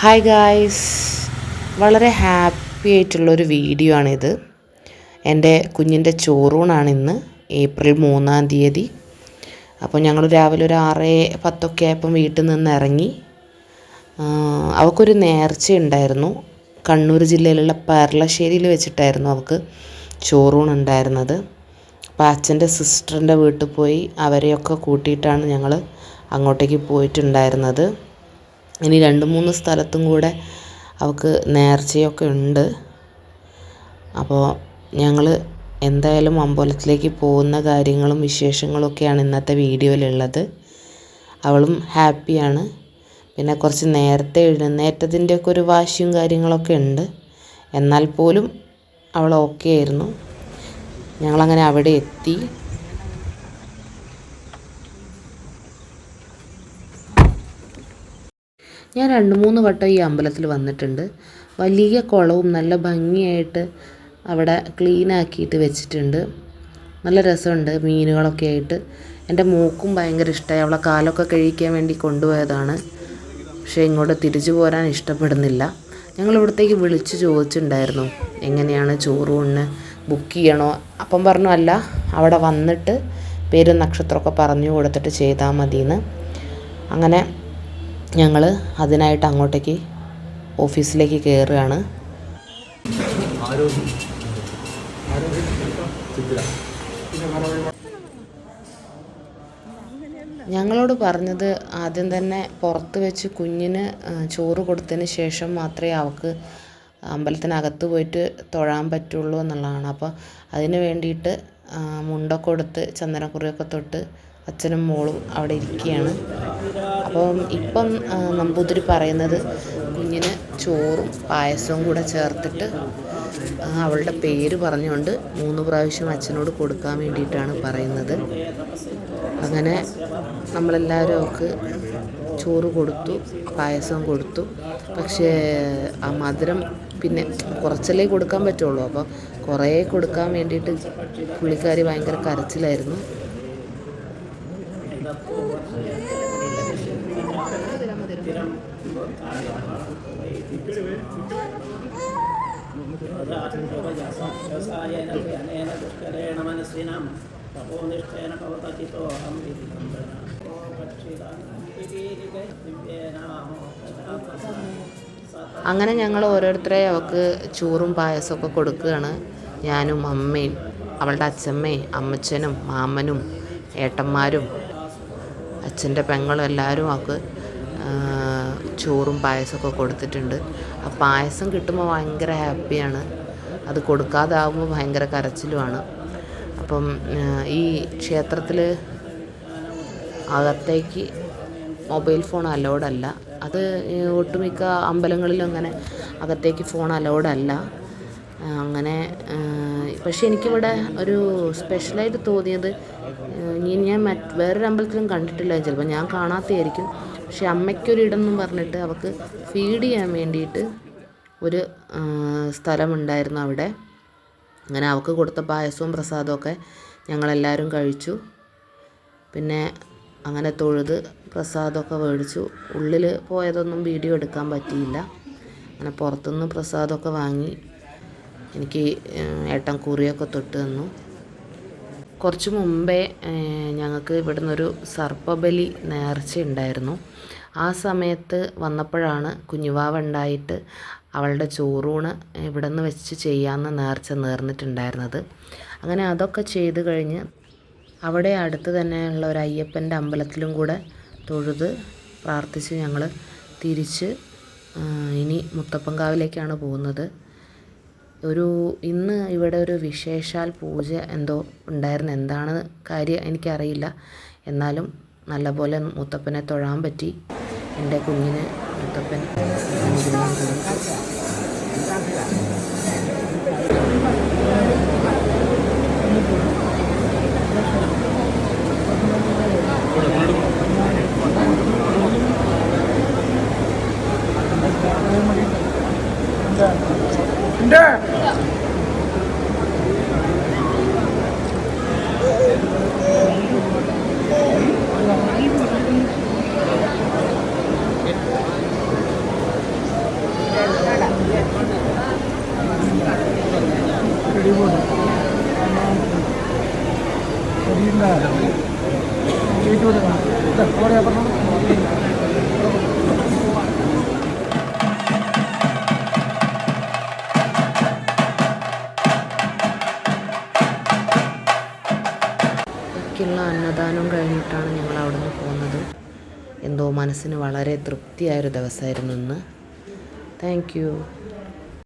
Hi guys വളരെ happy ആയിട്ടുള്ളൊരു video ആണിത്. എന്റെ കുഞ്ഞിന്റെ ചോറൂണാണ് ഇന്ന് ഏപ്രിൽ മൂന്നാം തീയതി. അപ്പോൾ ഞങ്ങൾ രാവിലെ ഒരു ആറ് പത്തൊക്കെ ആയപ്പം വീട്ടിൽ നിന്ന് ഇറങ്ങി. അവൾക്കൊരു നേർച്ച ഉണ്ടായിരുന്നു. കണ്ണൂർ ജില്ലയിലുള്ള പരളശ്ശേരിയിൽ വെച്ചിട്ടായിരുന്നു അവൾക്ക് ചോറൂണുണ്ടായിരുന്നത് അപ്പോൾ അച്ഛന്റെ സിസ്റ്ററിന്റെ വീട്ടിൽ പോയി അവരെയൊക്കെ കൂട്ടിയിട്ടാണ് ഞങ്ങൾ അങ്ങോട്ടേക്ക് പോയിട്ടുണ്ടായിരുന്നത്. ഇനി രണ്ട് മൂന്ന് സ്ഥലത്തും കൂടെ അവൾക്ക് നേർച്ചയൊക്കെ ഉണ്ട്. അപ്പോൾ ഞങ്ങൾ എന്തായാലും അമ്പലത്തിലേക്ക് പോകുന്ന കാര്യങ്ങളും വിശേഷങ്ങളൊക്കെയാണ് ഇന്നത്തെ വീഡിയോയിലുള്ളത്. അവളും ഹാപ്പിയാണ്. പിന്നെ കുറച്ച് നേരത്തെ എഴുന്നേറ്റതിന്റെയൊക്കെ ഒരു വാശിയും കാര്യങ്ങളൊക്കെ ഉണ്ട്. എന്നാൽ പോലും അവൾ ഓക്കെ ആയിരുന്നു. ഞങ്ങളങ്ങനെ അവിടെ എത്തി. ഞാൻ രണ്ട് മൂന്ന് വട്ടം ഈ അമ്പലത്തിൽ വന്നിട്ടുണ്ട്. വലിയ കുളവും നല്ല ഭംഗിയായിട്ട് അവിടെ ക്ലീൻ ആക്കിയിട്ട് വെച്ചിട്ടുണ്ട്. നല്ല രസമുണ്ട് മീനുകളൊക്കെ ആയിട്ട്. എന്റെ മൂക്കും ഭയങ്കര ഇഷ്ടമായി അവളെ കാലൊക്കെ കഴിക്കാൻ വേണ്ടി കൊണ്ടുപോയതാണ്. പക്ഷേ ഇങ്ങോട്ട് തിരിച്ചു പോരാൻ ഇഷ്ടപ്പെടുന്നില്ല. ഞങ്ങൾ ഇവിടത്തേക്ക് വിളിച്ച് ചോദിച്ചിട്ടുണ്ടായിരുന്നു എങ്ങനെയാണ് ചോറ് ഊണിന് ബുക്ക് ചെയ്യണോ? അപ്പം പറഞ്ഞു അല്ല അവിടെ വന്നിട്ട് പേരും നക്ഷത്രമൊക്കെ പറഞ്ഞു കൊടുത്തിട്ട് ചെയ്താൽ മതിയെന്ന്. അങ്ങനെ ഞങ്ങൾ അതിനായിട്ട് അങ്ങോട്ടേക്ക് ഓഫീസിലേക്ക് കയറുകയാണ് ഞങ്ങളോട് പറഞ്ഞത് ആദ്യം തന്നെ പുറത്ത് വെച്ച് കുഞ്ഞിന് ചോറ് കൊടുത്തതിന് ശേഷം മാത്രമേ അവൾക്ക് അമ്പലത്തിനകത്ത് പോയിട്ട് തൊഴാൻ പറ്റുള്ളൂ എന്നുള്ളതാണ്. അപ്പോൾ അതിന് വേണ്ടിയിട്ട് മുണ്ടൊക്കെ കൊടുത്ത് ചന്ദനക്കുറിയൊക്കെ തൊട്ട് അച്ഛനും മോളും അവിടെ ഇരിക്കുകയാണ്. അപ്പം ഇപ്പം നമ്പൂതിരി പറയുന്നത് കുഞ്ഞിന് ചോറും പായസവും കൂടെ ചേർത്തിട്ട് അവളുടെ പേര് പറഞ്ഞുകൊണ്ട് മൂന്ന് പ്രാവശ്യം അച്ഛനോട് കൊടുക്കാൻ വേണ്ടിയിട്ടാണ് പറയുന്നത്. അങ്ങനെ നമ്മളെല്ലാവരും അവൾക്ക് ചോറ് കൊടുത്തു പായസം കൊടുത്തു. പക്ഷേ ആ മധുരം പിന്നെ കുറച്ചല്ലേ കൊടുക്കാൻ പറ്റുള്ളൂ. അപ്പോൾ കുറേ കൊടുക്കാൻ വേണ്ടിയിട്ട് പുള്ളിക്കാരി ഭയങ്കര കരച്ചിലായിരുന്നു. വ്യവസായേന ദുഷ്കരേണ തപോനിഷ്ഠേന അഹം ഇതി അങ്ങനെ ഞങ്ങൾ ഓരോരുത്തരെ അവൾക്ക് ചോറും പായസമൊക്കെ കൊടുക്കുകയാണ്. ഞാനും അമ്മയും അവളുടെ അച്ഛമ്മയും അമ്മച്ചനും മാമനും ഏട്ടന്മാരും അച്ഛന്റെ പെങ്ങളും എല്ലാവരും അവൾക്ക് ചോറും പായസമൊക്കെ കൊടുത്തിട്ടുണ്ട്. ആ പായസം കിട്ടുമ്പോൾ ഭയങ്കര ഹാപ്പിയാണ്. അത് കൊടുക്കാതാവുമ്പോൾ ഭയങ്കര കരച്ചിലുമാണ്. അപ്പം ഈ ക്ഷേത്രത്തിൽ അകത്തേക്ക് മൊബൈൽ ഫോൺ അലോഡല്ല. അത് ഒട്ടുമിക്ക അമ്പലങ്ങളിലും അങ്ങനെ അകത്തേക്ക് ഫോൺ അലോഡല്ല. അങ്ങനെ പക്ഷേ എനിക്കിവിടെ ഒരു സ്പെഷ്യലായിട്ട് തോന്നിയത് ഇനി ഞാൻ മറ്റ് വേറൊരമ്പലത്തിലും കണ്ടിട്ടില്ല ചിലപ്പോൾ ഞാൻ കാണാത്തതായിരിക്കും പക്ഷെ അമ്മയ്ക്കൊരിടം പറഞ്ഞിട്ട് അവൾക്ക് ഫീഡ് ചെയ്യാൻ വേണ്ടിയിട്ട് ഒരു സ്ഥലമുണ്ടായിരുന്നു അവിടെ. അങ്ങനെ അവൾക്ക് കൊടുത്ത പായസവും പ്രസാദമൊക്കെ ഞങ്ങളെല്ലാവരും കഴിച്ചു. പിന്നെ അങ്ങനെ തൊഴുത് പ്രസാദമൊക്കെ മേടിച്ചു. ഉള്ളിൽ പോയതൊന്നും വീഡിയോ എടുക്കാൻ പറ്റിയില്ല. അങ്ങനെ പുറത്തുനിന്ന് പ്രസാദമൊക്കെ വാങ്ങി. എനിക്ക് ഏട്ടൻ കുറിയൊക്കെ തൊട്ട് തന്നു. കുറച്ച് മുമ്പേ ഞങ്ങൾക്ക് ഇവിടെ നിന്നൊരു സർപ്പബലി നേർച്ച ഉണ്ടായിരുന്നു ആ സമയത്ത് വന്നപ്പോഴാണ് കുഞ്ഞുവാവ ഉണ്ടായിട്ട് അവളുടെ ചോറൂണ് ഇവിടെ നിന്ന് വെച്ച് ചെയ്യാമെന്ന് നേർച്ച നേർന്നിട്ടുണ്ടായിരുന്നത്. അങ്ങനെ അതൊക്കെ ചെയ്ത് കഴിഞ്ഞ് അവിടെ അടുത്ത് തന്നെയുള്ള ഒരു അയ്യപ്പന്റെ അമ്പലത്തിലും കൂടെ തൊഴുത് പ്രാർത്ഥിച്ച് ഞങ്ങൾ തിരിച്ച് ഇനി മുത്തപ്പൻകാവിലേക്കാണ് പോകുന്നത്. ഒരു ഇന്ന് ഇവിടെ ഒരു വിശേഷാൽ പൂജ എന്തോ ഉണ്ടായിരുന്നു എന്താണ് കാര്യം എനിക്കറിയില്ല. എന്നാലും നല്ലപോലെ മുത്തപ്പനെ തൊഴാൻ പറ്റി. എന്റെ കുഞ്ഞിന് മുത്തപ്പൻ ഉച്ചയ്ക്കുള്ള അന്നദാനം കഴിഞ്ഞിട്ടാണ് ഞങ്ങൾ അവിടെ നിന്ന് പോകുന്നത്. എന്തോ മനസ്സിന് വളരെ തൃപ്തിയായൊരു ദിവസമായിരുന്നു ഇന്ന്. താങ്ക്